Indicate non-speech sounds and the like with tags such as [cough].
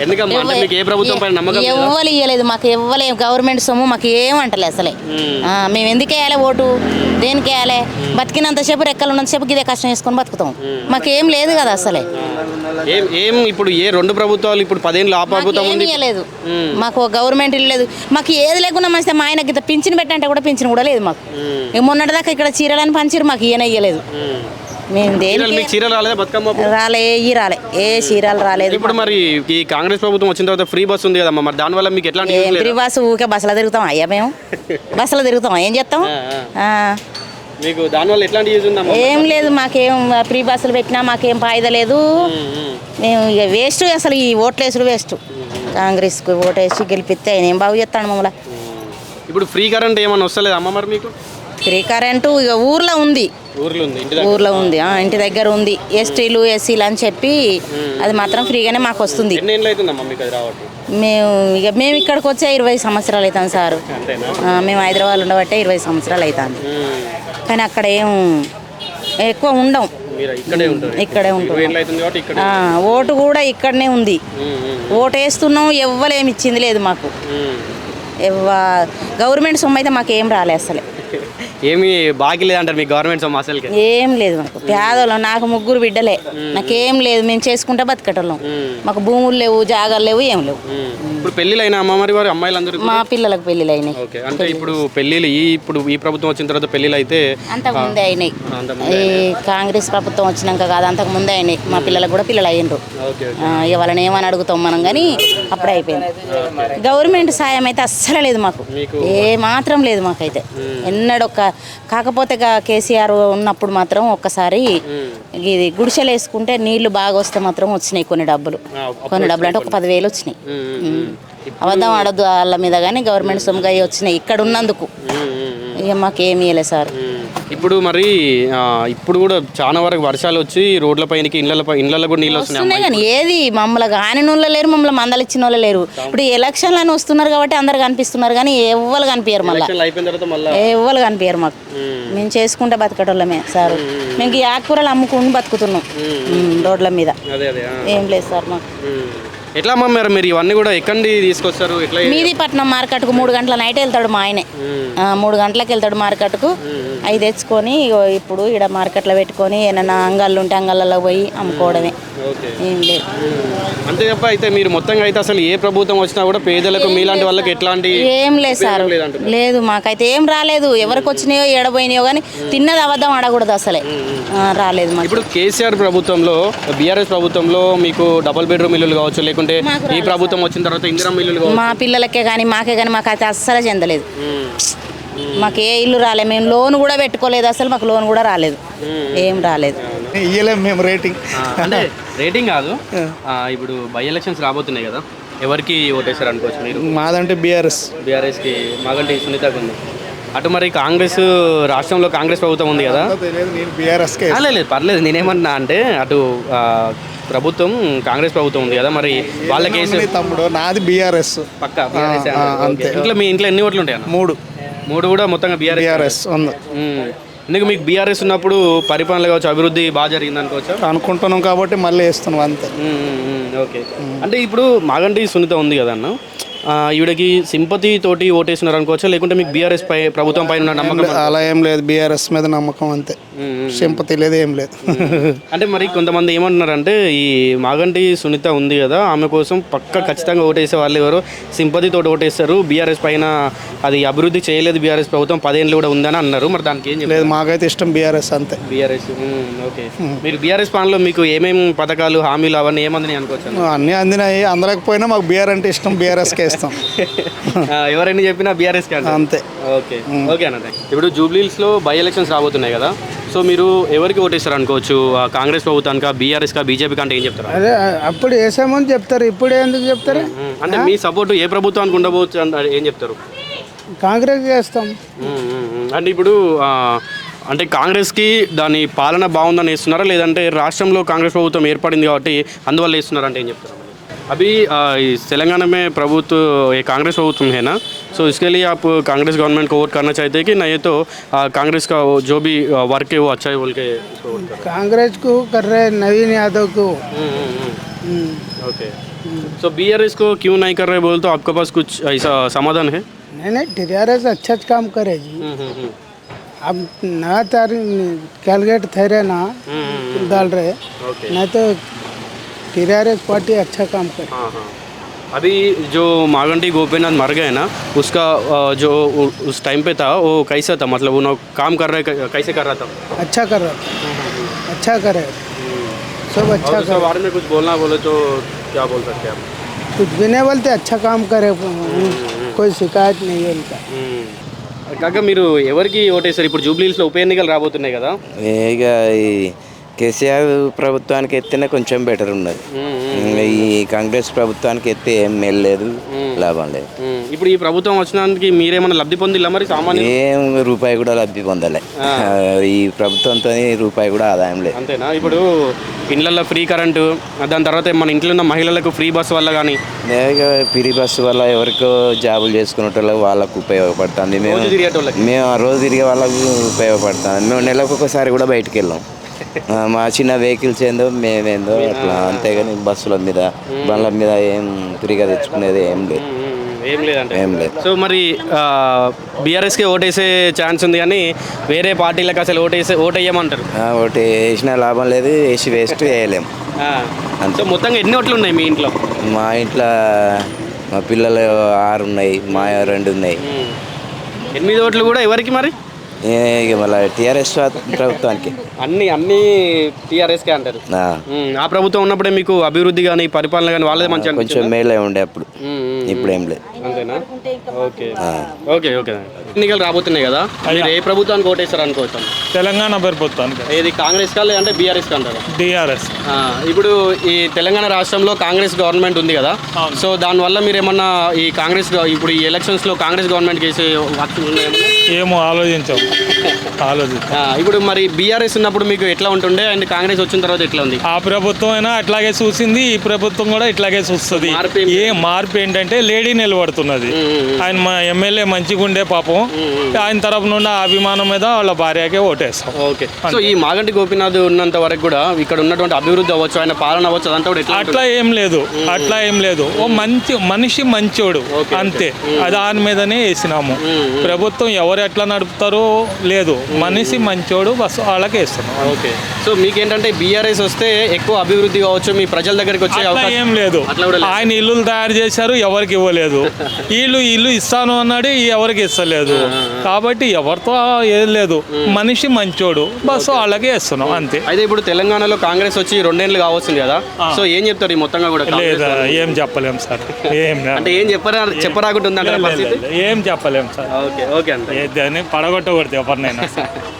ఎందుకమ్మా? అంటే మీకు ఏ ప్రభుత్వం పైన నమ్మకం లేదా? ఎవ్వరు ఇవ్వలేదు మాకు ఎవ్వలే గవర్నమెంట్ సొమ్ము మాకు ఏమంటలే అసలే. మ్మ్. ఆ, మేము ఎందుకు వేయాలి ఓటు? దేనికి వేయాలి? బతికినంతసేపు రెక్కలు ఉన్నంతసేపు ఇదే కష్టం చేసుకొని బతుకుతాం. మాకేం లేదు కదా అసలే. ఏం ఏం ఇప్పుడు ఏ రెండు ప్రభుత్వాలు ఇప్పుడు పదేళ్ళు ఆ ప్రభుత్వం ఉంది? ఇవ్వలేదు మాకు గవర్నమెంట్ ఇల్లు లేదు. మాకు ఏది లేకుండా మంచిదే మా ఆయనకి ఇంత పింఛన్ పెట్టంటే కూడా పింఛన్ కూడా లేదు మాకు. ఇక మొన్నటిదాకా ఇక్కడ చీరలని పంచిరు మాకు ఈయన ఇయ్యలేదు. మేము దేనికి మీకు చీరలు రాలేదా బతుకమ్మ? రాలే ఈ రాలే ఏ చీరలు రాలేదు. ఇప్పుడు మరి ఈ కాంగ్రెస్ ప్రభుత్వం వచ్చిన తర్వాత ఫ్రీ బస్ ఉంది కదమ్మా మరి దానివల్ల మీకు ఎట్లాంటి ఏం? ఫ్రీ బస్సు ఊకే బస్సులో తిరుగుతాం అయ్యా మేము. బస్సులో తిరుగుతాం ఏం చేస్తాం. మీకు దానివల్ల ఎట్లాంటి యూజ్ ఉందమ్మా? ఏం లేదు మాకేం ఫ్రీ బస్సులు పెట్టినా మాకేం ఫాయిదా లేదు. మేము ఇక వేస్ట్ అసలు ఈ ఓట్లు వేసుడు వేస్ట్ కాంగ్రెస్కి ఓటు వేసి గెలిపిస్తే ఆయన ఏం బాగు చేస్తాడు మమ్మల్ని? ఇప్పుడు ఫ్రీ కరెంట్ ఏమన్నా వస్తలేదు అమ్మ మరి మీకు? ఫ్రీ కరెంటు ఇక ఊర్లో ఉంది. ఊర్లో ఉంది ఇంటి దగ్గర. ఉంది. ఎస్టీలు ఎస్సీలు అని చెప్పి అది మాత్రం ఫ్రీగానే మాకు వస్తుంది. మేము ఇక మేము ఇక్కడికి వచ్చే ఇరవై సంవత్సరాలు అవుతాం సార్. మేము హైదరాబాద్ ఉండబట్టే ఇరవై సంవత్సరాలు అవుతుంది మ్మ్. కానీ అక్కడ ఏం ఎక్కువ ఉండం. ఇక్కడే ఆ, ఓటు కూడా ఇక్కడనే ఉంది. ఓటు వేస్తున్నాం ఎవ్వలేమి ఇచ్చింది లేదు మాకు. ఎవ్వ గవర్నమెంట్ సొమ్ము అయితే మాకు ఏం రాలే అసలే. [laughs] ఏమి బాకీ లేదంటారు మీ గవర్నమెంట్ సొమ్ము అసలుకి? ఏం లేదు మాకు. పేదోళ్ళం నాకు ముగ్గురు బిడ్డలే. నాకేం లేదు మేము చేసుకుంటే బతికటోళ్ళం. మాకు భూములు లేవు జాగాలు లేవు ఏం లేవు. ఇప్పుడు పెళ్ళిళ్ళు అయినా అమ్మ మరి వారు అమ్మాయిలందరూ మా పిల్లలకు పెళ్ళిళ్ళు అయినాయి ఓకే. అంటే ఇప్పుడు పెళ్ళిళ్ళు ఈ ఇప్పుడు ఈ ప్రభుత్వం వచ్చిన తర్వాత పెళ్ళిళ్ళు అయితే అంతకు ముందే అయినాయి. ఈ కాంగ్రెస్ ప్రభుత్వం వచ్చినాక కాదు అంతకు ముందే అయినాయి. మా పిల్లలకు కూడా పిల్లలు అయ్యిండ్రు. వాళ్ళని ఏమని అడుగుతాం మనం కానీ అప్పుడే అయిపోయింది. గవర్నమెంట్ సాయం అయితే అస్సలు లేదు మాకు. మీకు ఏ మాత్రం లేదు మాకైతే. ఎన్నడొక్క కాకపోతే కేసీఆర్ ఉన్నప్పుడు మాత్రం ఒక్కసారి ఇది గుడిసెలు వేసుకుంటే నీళ్ళు బాగా వస్తే మాత్రం వచ్చినాయి కొన్ని డబ్బులు. కొన్ని డబ్బులు అంటే ఒక పదివేలు వచ్చినాయి. అబద్ధం ఆడద్దు వాళ్ళ మీద కానీ గవర్నమెంట్ సొమ్ముగా వచ్చినాయి. ఇక్కడ ఉన్నందుకు. ఇక మాకేమీ ఇవ్వలేదు సార్. ఇప్పుడు మరి ఆ, ఇప్పుడు కూడా చాలా వరకు వర్షాలు వచ్చి రోడ్ల పైనకి ఇళ్ళ ఇళ్ళల్లో కూడా నీళ్ళు వస్తున్నాయి వస్తున్నాయి కానీ ఏది? మమ్మల్ని కాని వాళ్ళు లేరు మమ్మల్ని మందలు ఇచ్చిన వాళ్ళు లేరు. ఇప్పుడు ఎలక్షన్లు అని వస్తున్నారు కాబట్టి అందరు కనిపిస్తున్నారు కానీ ఎవ్వరు కనిపించారు మళ్ళీ. ఎలక్షన్లు అయిపోయిన తర్వాత మళ్ళీ. ఎవ్వరు కనిపించారు మాకు. మేము. చేసుకుంటే బతకటోళ్ళమే సార్. మేము ఈ ఆకుకూరలు అమ్ముకుని బతుకుతున్నాం. ఉమ్, రోడ్ల మీద. అదే అదే ఆ. ఏం లేదు సార్ మాకు. ఉమ్. ఎట్లా అమ్మా మరి? ఇవన్నీ కూడా ఎక్కడి నుండి తీసుకొస్తారు? ఎట్లా మీది పట్నం మార్కెట్కు మూడు గంటల నైట్ వెళ్తాడు మా ఆయనే. మూడు గంటలకు వెళ్తాడు మార్కెట్కు. అవి తెచ్చుకొని ఇప్పుడు ఇక్కడ మార్కెట్లో పెట్టుకొని ఏమైనా అంగళ్ళు ఉంటే అంగళ్ళలో పోయి అమ్ముకోవడమే. ఏం లేదు. అంతే తప్ప అయితే మీరు మొత్తంగా అయితే అసలు ఏ ప్రభుత్వం వచ్చినా కూడా పేదలకు మీలాంటి వాళ్ళకి ఎట్లాంటి ఏం లేదు సార్. లేదు మాకైతే ఏం రాలేదు. ఎవరికి వచ్చినాయో ఎడబోయినాయో కానీ తిన్నది అబద్ధం ఆడకూడదు అసలే. రాలేదు ఇప్పుడు కేసీఆర్ ప్రభుత్వంలో బీఆర్ఎస్ ప్రభుత్వంలో మీకు డబుల్ బెడ్రూమ్ ఇల్లులు కావచ్చు లేకుంటే ఈ ప్రభుత్వం వచ్చిన తర్వాత ఇందిరా మా పిల్లలకే కానీ మాకే కానీ మాకు అయితే అస్సలు చెందలేదు. మాకు ఏ ఇల్లు రాలేదు మేము లోన్ కూడా పెట్టుకోలేదు అసలు మాకు లోన్ కూడా రాలేదు. ఏం రాలేదు. ఇయ్యలేము మేము రేటింగ్ అంటే రేటింగ్ కాదు. [laughs] ఆ, ఇప్పుడు బై ఎలక్షన్స్ రాబోతున్నాయి కదా ఎవరికి ఓటేశారు అనుకోవచ్చు మీరు? మాదంటే బీఆర్ఎస్ బీఆర్ఎస్కి మాగంటి సునీతకు ఉంది అటు మరి కాంగ్రెస్ రాష్ట్రంలో కాంగ్రెస్ ప్రభుత్వం ఉంది కదా? తెలియదు నేను బీఆర్ఎస్కే. లేదు లేదు, పర్లేదు నేనేమన్నా అంటే అటు ప్రభుత్వం కాంగ్రెస్ ప్రభుత్వం ఉంది కదా మరి వాళ్ళకి తమ్ముడు నాది బీఆర్ఎస్. పక్క. అంతే. ఇంట్లో మీ ఇంట్లో ఎన్ని ఓట్లు ఉంటాయి మూడు. మూడు కూడా మొత్తంగా బీఆర్ఎస్ బీఆర్ఎస్ ఉంది. ఎందుకు మీకు బీఆర్ఎస్ ఉన్నప్పుడు పరిపాలన కావచ్చు అభివృద్ధి బాగా జరిగింది అనుకోవచ్చా? అనుకుంటున్నాం కాబట్టి మళ్ళీ వేస్తున్నాం అంతే. ఓకే. అంటే ఇప్పుడు మాగంటి సునీత ఉంది కదా అన్న? ఈవిడకి సింపతి తోటి ఓటేస్తున్నారు అనుకోవచ్చా? లేకుంటే మీకు బీఆర్ఎస్ పై ప్రభుత్వం పైన ఉన్న నమ్మకం అలా ఏం లేదు. బీఆర్ఎస్ మీద నమ్మకం అంతే. సింపతి లేదు ఏం లేదు. అంటే మరి కొంతమంది ఏమంటున్నారంటే ఈ మాగంటి సునీత ఉంది కదా ఆమె కోసం పక్క ఖచ్చితంగా ఓటేసే వాళ్ళు ఎవరు? సింపతి తోటి ఓటేస్తారు. బీఆర్ఎస్ పైన అది అభివృద్ధి చేయలేదు బీఆర్ఎస్ ప్రభుత్వం పదేళ్ళు కూడా ఉందని అన్నారు. మరి దానికి ఏం లేదు మాకైతే ఇష్టం బీఆర్ఎస్ అంతే. BRS okay. మీరు బీఆర్ఎస్ పాలనలో మీకు ఏమేమి పథకాలు హామీలు అవన్నీ ఏమంది అనుకోవచ్చు? అన్నీ అందినాయి. అందలేకపోయినా మాకు బీఆర్ అంటే ఇష్టం. బీఆర్ఎస్కే ఇస్తాం [laughs] ఆ, ఎవరైనా చెప్పినా బీఆర్ఎస్ అంతే. ఓకే. ఓకే అన్న. ఇప్పుడు జూబ్లీస్లో బై ఎలక్షన్స్ రాబోతున్నాయి కదా సో మీరు ఎవరికి ఓటేస్తారు అనుకోవచ్చు? కాంగ్రెస్ ప్రభుత్వానికి బీఆర్ఎస్ కా బీజేపీ కంటే ఏం చెప్తారు? అదే అప్పుడు వేసామని చెప్తారు ఇప్పుడు ఎందుకు చెప్తారు. అంటే మీ సపోర్ట్ ఏ ప్రభుత్వానికి ఉండబోచ్చు అని ఏం చెప్తారు? కాంగ్రెస్ చేస్తాం. అంటే ఇప్పుడు అంటే కాంగ్రెస్కి దాని పాలన బాగుందని వేస్తున్నారా? లేదంటే రాష్ట్రంలో కాంగ్రెస్ ప్రభుత్వం ఏర్పడింది కాబట్టి అందువల్ల వేస్తున్నారా అంటే ఏం చెప్తారు? अभी तेलंगाना में प्रभुत्व ये कांग्रेस प्रभुत्व है ना? सो इसके लिए आप कांग्रेस गवर्नमेंट को वोट करना चाहते हैं कि नहीं? तो कांग्रेस का जो भी वर्क है वो अच्छा है बोल के कांग्रेस को कर रहे नवीन यादव को। हम्म, हम्म, हम्म। हम्म, okay so B R S को क्यों नहीं कर रहे बोल तो आपके पास कुछ ऐसा समाधान है? नहीं नहीं टीआरएस अच्छा काम करे जी। अब नया तारीख कैलगेट थे ना डाल रहे। नहीं तो टीआरएस पार्टी अच्छा काम करे हाँ हाँ अभी जो मागंटी गोपीनाथ मर गए ना उसका अ, जो उ- उस टाइम पे था वो कैसा था मतलब उन्होंने काम कर रहे कैसे कर रहा था अच्छा कर रहा था अच्छा करे सब अच्छा और उसके करे बारे में कुछ बोलना बोले तो क्या बोल सकते हैं आप कुछ भी नहीं बोलते अच्छा काम करे कोई शिकायत नहीं है उनका కాక మీరు ఎవరికి ఓటేస్తారు ఇప్పుడు జూబ్లీస్లో ఉప ఎన్నికలు రాబోతున్నాయి కదా ఇక ఈ కేసీఆర్ ప్రభుత్వానికి ఎత్తేనే కొంచెం బెటర్ ఉన్నది. ఈ కాంగ్రెస్ ప్రభుత్వానికి ఎత్తే ఏం మేలు లేదు లాభం లేదు. ఇప్పుడు ఈ ప్రభుత్వం వచ్చినందుకు మీరేమైనా లబ్ధి పొందిల్లా మరి సామాన్య ఏం రూపాయి కూడా లబ్ధి పొందలే. [laughs] ఈ ప్రభుత్వంతో రూపాయి కూడా ఆదాయం లేదు. అంతేనా? ఇప్పుడు ఇండ్లలో ఫ్రీ కరెంటు దాని తర్వాత మన ఇంట్లో ఉన్న మహిళలకు ఫ్రీ బస్ వల్ల కానీ పిరి బస్సు వల్ల ఎవరికో జాబులు చేసుకునే వాళ్ళకు ఉపయోగపడుతుంది. మేము మేము ఆ రోజు తిరిగే వాళ్ళకు ఉపయోగపడుతుంది. మేము నెలకు ఒకసారి కూడా బయటికి వెళ్ళాం. మా చిన్న వెహికల్స్ ఏందో మేమేందో అట్లా అంతేగాని బస్సుల మీద బండ్ల మీద ఏం ఫ్రీగా తెచ్చుకునేది ఏం లేదు. ఏం లేదంటే. ఏం లేదు. సో మరి బీఆర్ఎస్కి ఓటేసే ఛాన్స్ ఉంది కానీ వేరే పార్టీలకు అసలు ఓటేసే ఓటేయమంటారు. ఒకటి వేసిన లాభం లేదు వేసి వేస్ట్ వేయలేం. సో మొత్తంగా ఎన్ని ఓట్లు ఉన్నాయి మీ ఇంట్లో? మా ఇంట్లో మా పిల్లలు ఆరు ఉన్నాయి మా రెండు ఉన్నాయి. ఎనిమిది ఓట్లు కూడా ఎవరికి మరి? మళ్ళీ టీఆర్ఎస్ ప్రభుత్వానికి. అన్ని అన్ని టీఆర్ఎస్కే అంటారు. ఆ, ప్రభుత్వం ఉన్నప్పుడే మీకు అభివృద్ధి కానీ పరిపాలన కానీ వాళ్ళదే మంచి కొంచెం మేలే ఉండే అప్పుడు. ఇప్పుడు ఏం లేదు. అంతేనా? ఓకే. Okay okay. ఎన్నికలు రాబోతున్నాయి కదా? మీరు ఏ ప్రభుత్వానికి ఓటేస్తారు అనుకోవచ్చు? తెలంగాణ ప్రభుత్వానికి. ఏది కాంగ్రెస్ కా లేదంటే బీఆర్ఎస్ అంటారా? డిఆర్ఎస్ ఆ, ఇప్పుడు ఈ తెలంగాణ రాష్ట్రంలో కాంగ్రెస్ గవర్నమెంట్ ఉంది కదా? సో దానివల్ల మీరు ఏమన్నా ఈ కాంగ్రెస్ ఇప్పుడు ఈ ఎలక్షన్స్లో కాంగ్రెస్ గవర్నమెంట్ చేసే? ఏమో ఆలోచించాం. [laughs] ఇప్పుడు మరి బీఆర్ఎస్ ఉన్నప్పుడు మీకు ఎట్లా ఉంటుండే? అండ్ కాంగ్రెస్ వచ్చిన తర్వాత ఎట్లా ఉంది? ఆ ప్రభుత్వం అయినా అట్లాగే చూసింది ఈ ప్రభుత్వం కూడా ఇట్లాగే చూస్తుంది. మార్పు ఏం మార్పు ఏంటంటే లేడీ నిలబడుతున్నది ఆయన మా ఎమ్మెల్యే మంచిగా ఉండే పాపం. ఆయన తరపు నుండి ఆ అభిమానం మీద వాళ్ళ భార్యకే ఓటేస్తాం. ఓకే. సో ఈ మాగంటి గోపీనాథ్ ఉన్నంత వరకు కూడా ఇక్కడ ఉన్నటువంటి అభివృద్ధి అవ్వచ్చు ఆయన పాలన అవ్వచ్చు అదంతా కూడా? అట్లా ఏం లేదు. అట్లా ఏం లేదు. ఓ మంచి మనిషి మంచోడు. అంతే. అది దాని మీదనే వేసినాము. ప్రభుత్వం ఎవరు ఎట్లా నడుపుతారో లేదు. మనిషి మంచోడు బస్ వాళ్ళకి వేస్తున్నాం. ఓకే. సో మీకేంటంటే బీఆర్ఎస్ వస్తే ఎక్కువ అభివృద్ధి కావచ్చు మీ ప్రజల దగ్గరికి వచ్చే అవకాశం ఏం లేదు. ఆయన ఇల్లులు తయారు చేశారు ఎవరికి ఇవ్వలేదు. [laughs] వీళ్ళు ఇల్లు ఇస్తాను అన్నాడు ఎవరికి ఇస్తలేదు. కాబట్టి ఎవరితో ఏం లేదు. మనిషి మంచోడు. బస్ వాళ్ళకే ఇస్తున్నాం అంతే. అయితే ఇప్పుడు తెలంగాణలో కాంగ్రెస్ వచ్చి రెండేళ్ళు కావస్తుంది కదా? సో ఏం చెప్తారు ఈ మొత్తంగా కూడా లేదా? ఏం చెప్పలేం సార్. ఏం [laughs] అంటే ఏం చెప్పరా లేదు, ఏం చెప్పలేం సార్. ఓకే ఓకే అంతే దాన్ని పడగొట్టకూడదు ఎవరినైనా. [laughs]